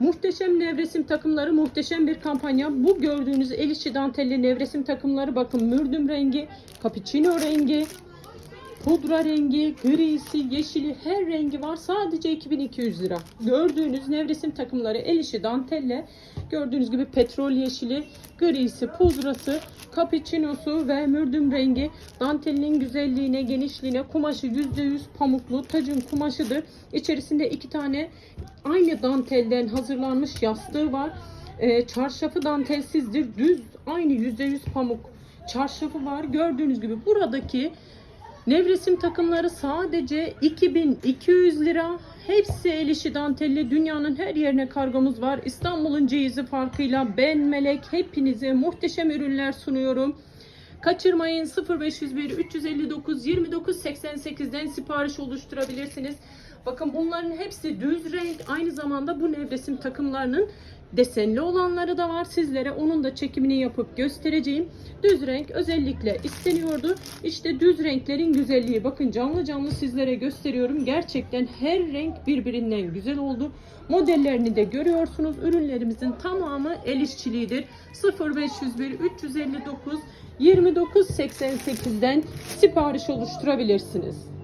Muhteşem nevresim takımları, muhteşem bir kampanya. Bu gördüğünüz el işi dantelli nevresim takımları bakın mürdüm rengi, cappuccino rengi, pudra rengi, grisi, yeşili her rengi var. Sadece 2200 lira. Gördüğünüz nevresim takımları el işi dantelle. Gördüğünüz gibi petrol yeşili, grisi, pudrası, cappuccinosu ve mürdüm rengi. Dantelinin güzelliğine, genişliğine, kumaşı %100 pamuklu, tacın kumaşıdır. İçerisinde iki tane aynı dantelden hazırlanmış yastığı var. Ee, çarşafı dantelsizdir. Düz aynı %100 pamuk çarşafı var. Gördüğünüz gibi buradaki Nevresim takımları sadece 2200 lira. Hepsi el işi dantelli. Dünyanın her yerine kargomuz var. İstanbul'un ceyizi farkıyla ben Melek hepinize muhteşem ürünler sunuyorum. Kaçırmayın 0501 359 29 88'den sipariş oluşturabilirsiniz. Bakın bunların hepsi düz renk. Aynı zamanda bu nevresim takımlarının desenli olanları da var. Sizlere onun da çekimini yapıp göstereceğim. Düz renk özellikle isteniyordu. İşte düz renklerin güzelliği. Bakın canlı canlı sizlere gösteriyorum. Gerçekten her renk birbirinden güzel oldu. Modellerini de görüyorsunuz. Ürünlerimizin tamamı el işçiliğidir. 0501 359 2988'den sipariş oluşturabilirsiniz.